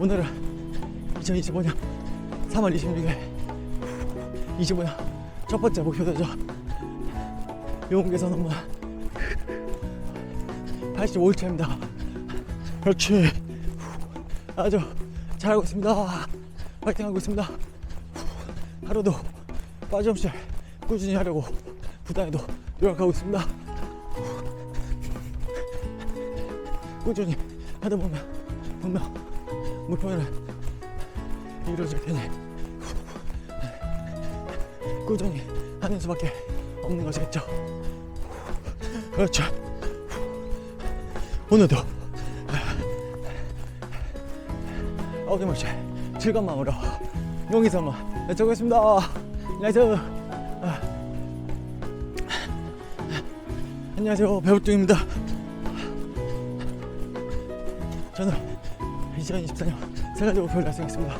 오늘은 2025년 3월 26일 25년 첫 번째 목표 도죠. 용계선 업무 85일차입니다. 그렇지. 아주 잘하고 있습니다. 파이팅 하고 있습니다. 하루도 빠짐없이 꾸준히 하려고 부단히도 노력하고 있습니다. 꾸준히 하다 보면 분명 목표는 이루어질 테니 꾸준히 하는 수밖에 없는 것이겠죠. 그렇죠. 오늘도 어김없이 즐거운 마음으로 용기서 한번 외쳐보겠습니다. 나이스. 아. 안녕하세요. 배우뚱입니다. 저는 2024년 세 가지 목표를 달성했습니다.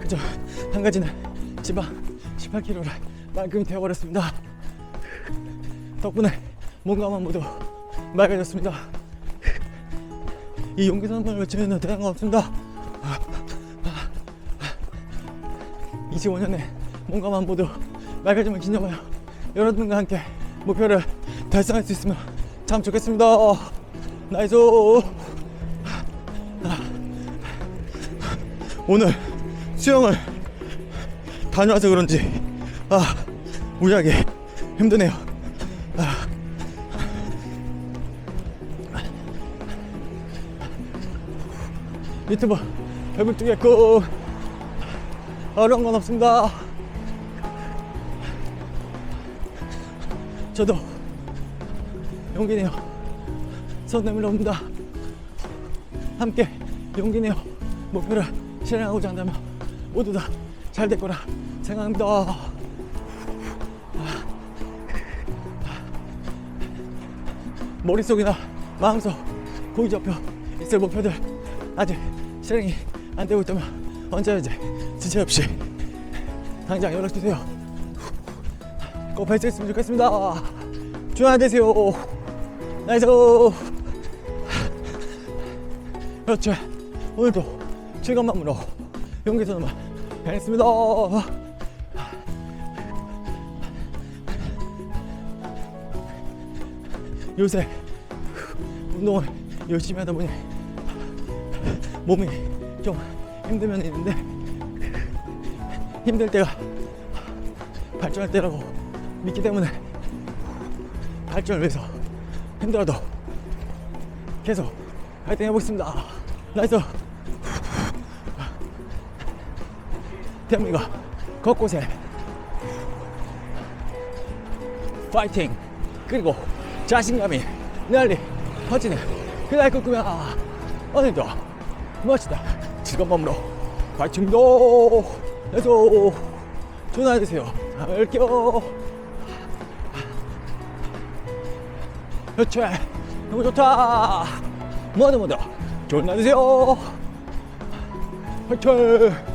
그저 한 가지는 지방 18kg를 말끔히 태워버렸습니다. 덕분에 몸과만 모두 맑아졌습니다. 이 용기 선언을 외치면 대단한 거 없습니다. 25년에 몸과만 모두 맑아짐을 기념하여 여러분과 함께 목표를 달성할 수 있으면 참 좋겠습니다. 나이스. 오늘 수영을 다녀와서 그런지 아 무지하게 힘드네요. 아. 유튜브 배불 뜨겠고 어려운 건 없습니다. 저도 용기 내요. 손 내밀어 옵니다. 함께 용기 내요. 목표를 실행하고자 한다면 모두 다 잘 될 거라 생각합니다. 머릿속이나 마음속 고이 잡혀 있을 목표들 아직 실행이 안 되고 있다면 언제든지 지체 없이 당장 연락 주세요. 꼭 발전했으면 좋겠습니다. 좋은 되세요. 나이스. 그렇죠. 오늘도 즐거운 마음으로 용기 선언만 해냈습니다. 요새 운동을 열심히 하다 보니 몸이 좀 힘든 면이 있는데 힘들 때가 발전할 때라고 믿기 때문에 발전을 위해서 힘들어도 계속 파이팅 해보겠습니다. 나이스. 대한민국 곳곳에 파이팅! 그리고 자신감이 널리 퍼지는 그날 꿈꾸면 오늘도 멋지다. 즐거운 마음으로 파이팅도 해서 전화해주세요. 할게요 그렇지 너무 좋다. 모두 모두 전화해주세요. 파이팅